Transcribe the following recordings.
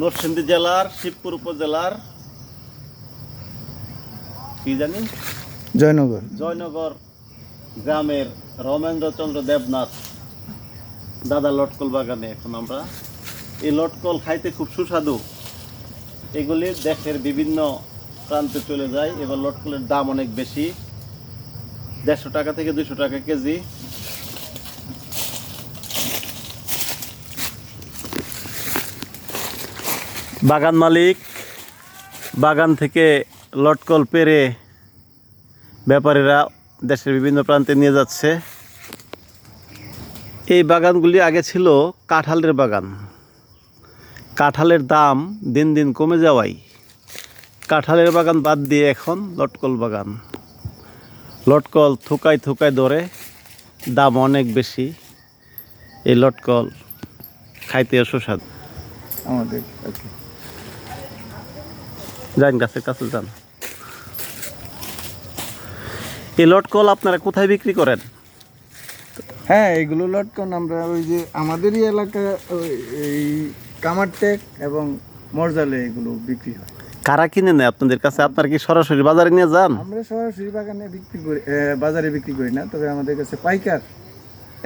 নরসিংদী জেলার শিবপুর উপজেলার কি জানি? জয়নগর। জয়নগর গ্রামের রমেন্দ্রচন্দ্র দেবনাথ দাদা লটকল বাগানে এখন আমরা। এই লটকল খাইতে খুব সুস্বাদু। এগুলি দেশের বিভিন্ন প্রান্তে চলে যায় এবার লটকলের দাম অনেক বেশি। দেড়শো টাকা থেকে দুশো টাকা কেজি। বাগান মালিক, বাগান থেকে লটকল পেরে ব্যাপারীরা দেশের বিভিন্ন প্রান্তে নিয়ে যাচ্ছে। এই বাগানগুলি আগে ছিল কাঁঠালের বাগান। কাঁঠালের দাম দিন দিন কমে যাওয়ায় কাঁঠালের বাগান বাদ দিয়ে এখন লটকল বাগান। লটকল থুকায় থুকায় ধরে দাম অনেক বেশি। এই লটকল খাইতে সুস্বাদু। আমাদের। যান গাছের কাছে যান। এই লটকল আপনারা কোথায় বিক্রি করেন? হ্যাঁ এগুলো লটকন আমরা ওই যে আমাদেরই এলাকা এই কামারটেক এবং মরজালে এগুলো বিক্রি হয়। কারা কিনে নেয় আপনাদের কাছে? আপনারা কি সরাসরি বাজারে নিয়ে যান? আমরা সরাসরি বাগানে বিক্রি করি বাজারে বিক্রি করি না তবে আমাদের কাছে পাইকার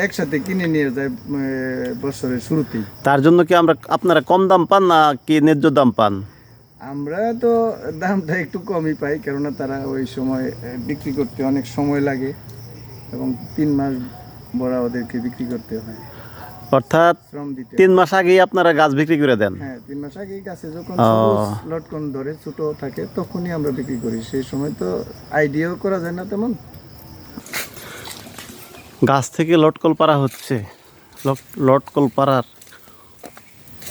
একসাথে কিনে নিয়ে যায় বছরের শুরুতেই। তার জন্য কি আমরা আপনারা কম দাম পান না কি ন্যায্য দাম পান? আমরা তো দামটা একটু কমই পাই কেননা তারা ওই সময় বিক্রি করতে অনেক সময় লাগে এবং তিন মাস বড়া ওদেরকে বিক্রি করতে হয়। অর্থাৎ তিন মাস আগেই আপনারা গাছ বিক্রি করে দেন? হ্যাঁ তিন মাস আগে গাছে যখন। লটকন ধরে ছোট থাকে তখনই আমরা বিক্রি করি। সেই সময় তো আইডিয়াও করা যায় না তেমন। গাছ থেকে লটকল পাড়া হচ্ছে। লট- লটকল পাড়ার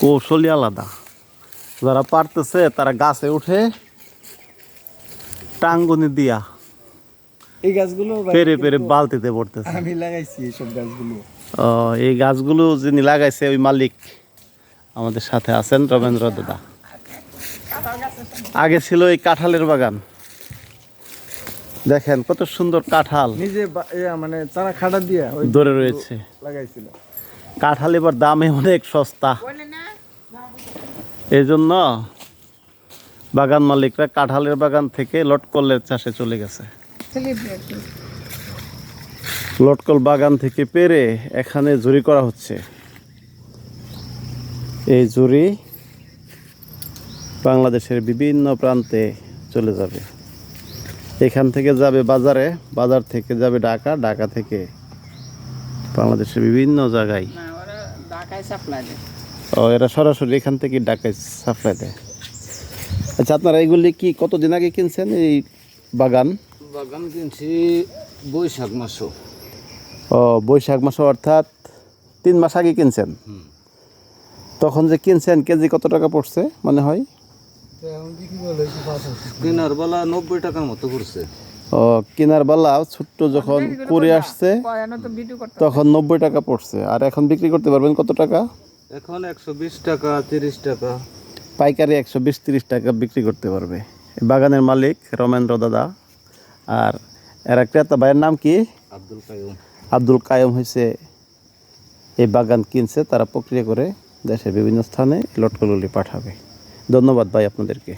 কৌশলই আলাদা। যারা পারতেছে তারা গাছে উঠে টাঙ্গুনি দিয়া এই গাছগুলো পেরে পেরে বালতিতে পড়তেছে। আমি লাগাইছি এইসব গাছগুলো। ও, এই গাছগুলো যিনি লাগাইছে ওই মালিক আমাদের সাথে আছেন রবীন্দ্র দাদা। আগে ছিল এই কাঁঠালের বাগান। দেখেন কত সুন্দর কাঁঠাল। নিজে মানে চারা খাটা দিয়া ওই ধরে রয়েছে। লাগাইছিল। কাঁঠাল এবার দামে অনেক সস্তা। এই জন্য বাগান মালিকরা কাঁঠালের বাগান থেকে লটকলের চাষে চলে গেছে। লটকল বাগান থেকে পেরে এখানে জুরি করা হচ্ছে। এই জুরি বাংলাদেশের বিভিন্ন প্রান্তে চলে যাবে। এখান থেকে যাবে বাজারে, বাজার থেকে যাবে ঢাকা ঢাকা থেকে বাংলাদেশের বিভিন্ন জায়গায়। ঢাকায় সাপ্লাই ও এরা সরাসরি এখান থেকে ঢাকায় সাপ্লাই দেয়। আচ্ছা আপনারা এগুলি কি কতদিন আগে কিনছেন এই বাগান? বাগান কিনছি বৈশাখ মাসও। ও বৈশাখ মাস অর্থাৎ তিন মাস আগে কিনছেন? তখন যে কিনছেন কেজি কত টাকা পড়ছে মনে হয়? কেনার বেলা নব্বই টাকার মতো পড়ছে। ও কেনার বেলা ছোট্ট যখন করে আসছে তখন নব্বই টাকা পড়ছে। আর এখন বিক্রি করতে পারবেন কত টাকা? এখন একশো বিশ টাকা তিরিশ টাকা। পাইকারি একশো বিশ তিরিশ টাকা বিক্রি করতে পারবে। এই বাগানের মালিক রমেন্দ্র দাদা। আর এরা ক্রেতা ভাইয়ের নাম কি? আব্দুল কায়ুম আব্দুল কায়ুম হয়েছে এই বাগান কিনছে তারা প্রক্রিয়া করে দেশের বিভিন্ন স্থানে লটকলগুলি পাঠাবে। ধন্যবাদ ভাই আপনাদেরকে।